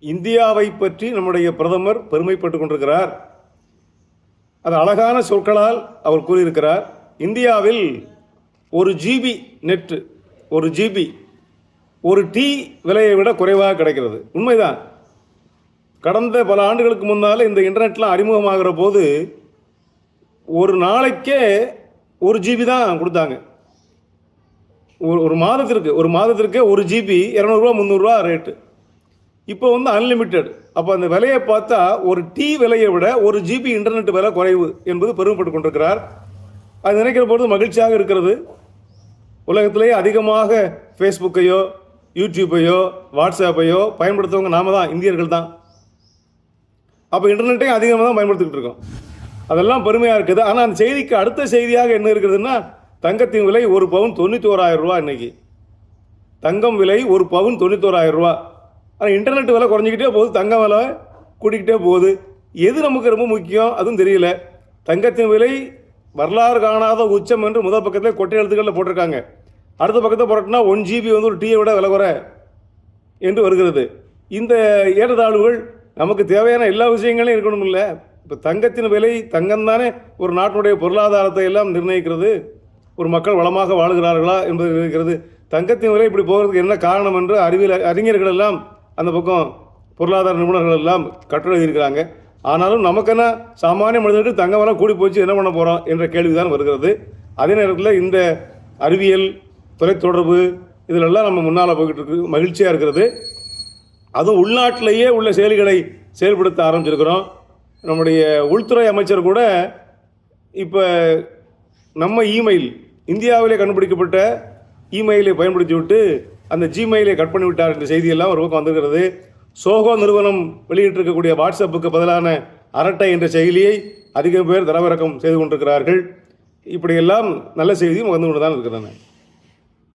இந்தியாவை பற்றி நம்முடைய பிரதமர் பெருமைப்பட்டு கொண்டிருக்கிறார். அது அழகான சொற்களால் அவர் கூறியிருக்கிறார். இந்தியாவில் ஒரு ஜிபி நெட்டு ஒரு ஜிபி ஒரு டீ விலையை விட குறைவாக கிடைக்கிறது. உண்மைதான். கடந்த பல ஆண்டுகளுக்கு முன்னால் இந்த இன்டர்நெட்லாம் அறிமுகமாகிற போது ஒரு நாளைக்கே ஒரு ஜிபி தான் கொடுத்தாங்க. ஒரு ஒரு மாதத்திற்கு ஒரு மாதத்திற்கே ஒரு ஜிபி இரநூறுவா முந்நூறுரூவா ரேட்டு. இப்போ வந்து அன்லிமிட்டெட் அப்போ அந்த விலையை பார்த்தா ஒரு டீ விலையை விட ஒரு ஜிபி இன்டர்நெட் விலை குறைவு என்பது பெருமைப்பட்டு கொண்டிருக்கிறார். அது நினைக்கிற பொழுது மகிழ்ச்சியாக இருக்கிறது. உலகத்திலேயே அதிகமாக ஃபேஸ்புக்கையோ யூடியூப்பையோ வாட்ஸ்அப்பையோ பயன்படுத்துறவங்க நாம தான் இந்தியர்கள் தான். அப்போ இன்டர்நெட்டையும் அதிகமாக தான் பயன்படுத்திக்கிட்டு இருக்கோம். அதெல்லாம் பெருமையாக இருக்குது. ஆனால் அந்த செய்திக்கு அடுத்த செய்தியாக என்ன இருக்குதுன்னா தங்கத்தின் விலை ஒரு பவுன் தொண்ணூற்றி ஓராயிரம் ரூபா இன்னைக்கு. தங்கம் விலை ஒரு பவுன் தொண்ணூற்றோராயிரம் ரூபா ஆனால் இன்டர்நெட் விலை குறைஞ்சிக்கிட்டே போகுது தங்கம் விலை கூட்டிக்கிட்டே போகுது. எது நமக்கு ரொம்ப முக்கியம்? அதுவும் தெரியல. தங்கத்தின் விலை வரலாறு காணாத உச்சம் என்று முதல் பக்கத்தில் கொட்டை எழுத்துக்களில் போட்டிருக்காங்க. அடுத்த பக்கத்தில் போட்டோம்னா ஒன் ஜிபி வந்து ஒரு டீயை விட விலை குறை என்று வருகிறது. இந்த ஏற்றத்தாழ்வுகள் நமக்கு தேவையான எல்லா விஷயங்களையும் இருக்கணும் இல்லை இப்போ தங்கத்தின் விலை தங்கம் தானே ஒரு நாட்டினுடைய பொருளாதாரத்தை எல்லாம் நிர்ணயிக்கிறது. ஒரு மக்கள் வளமாக வாழுகிறார்களா என்பது இருக்கிறது. தங்கத்தின் விலை இப்படி போகிறதுக்கு என்ன காரணம் என்று அறிவியல் அறிஞர்கள் எல்லாம் அந்த பக்கம் பொருளாதார நிபுணர்கள் எல்லாம் கட்டுரை எழுதியிருக்கிறாங்க. ஆனாலும் நமக்கென்ன சாமானிய மனிதனுக்கு தங்க வரலாம் கூடி போச்சு என்ன பண்ண போகிறோம் என்ற கேள்விதான் வருகிறது. அதே நேரத்தில் இந்த அறிவியல் தொலைத்தொடர்பு இதிலெல்லாம் நம்ம முன்னால் போய்கிட்டு இருக்கு மகிழ்ச்சியாக இருக்கிறது அதுவும் உள்நாட்டிலேயே உள்ள செயல்களை செயல்படுத்த ஆரம்பிச்சிருக்கிறோம். நம்முடைய உள்துறை அமைச்சர் கூட இப்போ நம்ம இமெயில் இந்தியாவிலே கண்டுபிடிக்கப்பட்ட இமெயிலை பயன்படுத்தி விட்டு அந்த ஜிமெயிலை கட் பண்ணி விட்டார் என்ற செய்தியெல்லாம் ஒரு பக்கம் வந்திருக்கிறது. சோகோ நிறுவனம் வெளியிட்டிருக்கக்கூடிய வாட்ஸ்அப்புக்கு பதிலான அரட்டை என்ற செயலியை அதிகம் பேர் தரவிறக்கம் செய்து கொண்டிருக்கிறார்கள். இப்படியெல்லாம் நல்ல செய்தியும் வந்து கொண்டு தான் இருக்கிறன